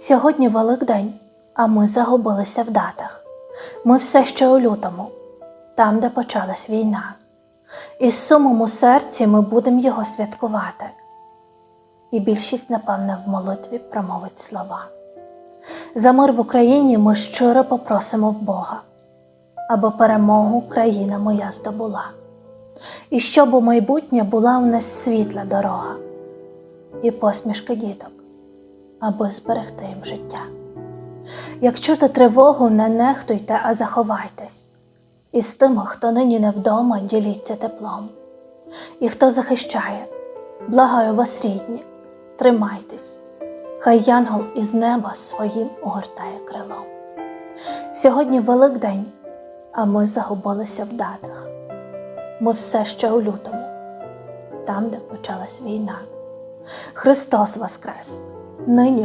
Сьогодні Великдень, а ми загубилися в датах. Ми все ще у лютому, там, де почалась війна. І з сумом у серці ми будемо його святкувати. І більшість, напевне, в молитві промовить слова. За мир в Україні ми щиро попросимо в Бога, аби перемогу країна моя здобула. І щоб у майбутнє була у нас світла дорога і посмішки діток, аби зберегти їм життя. Як чути тривогу, не нехтуйте, а заховайтесь. І з тими, хто нині не вдома, діліться теплом. І хто захищає, благаю вас, рідні, тримайтесь, хай янгол із неба своїм огортає крилом. Сьогодні Великдень, а ми загубилися в датах. Ми все ще у лютому, там, де почалась війна. Христос Воскрес! Нині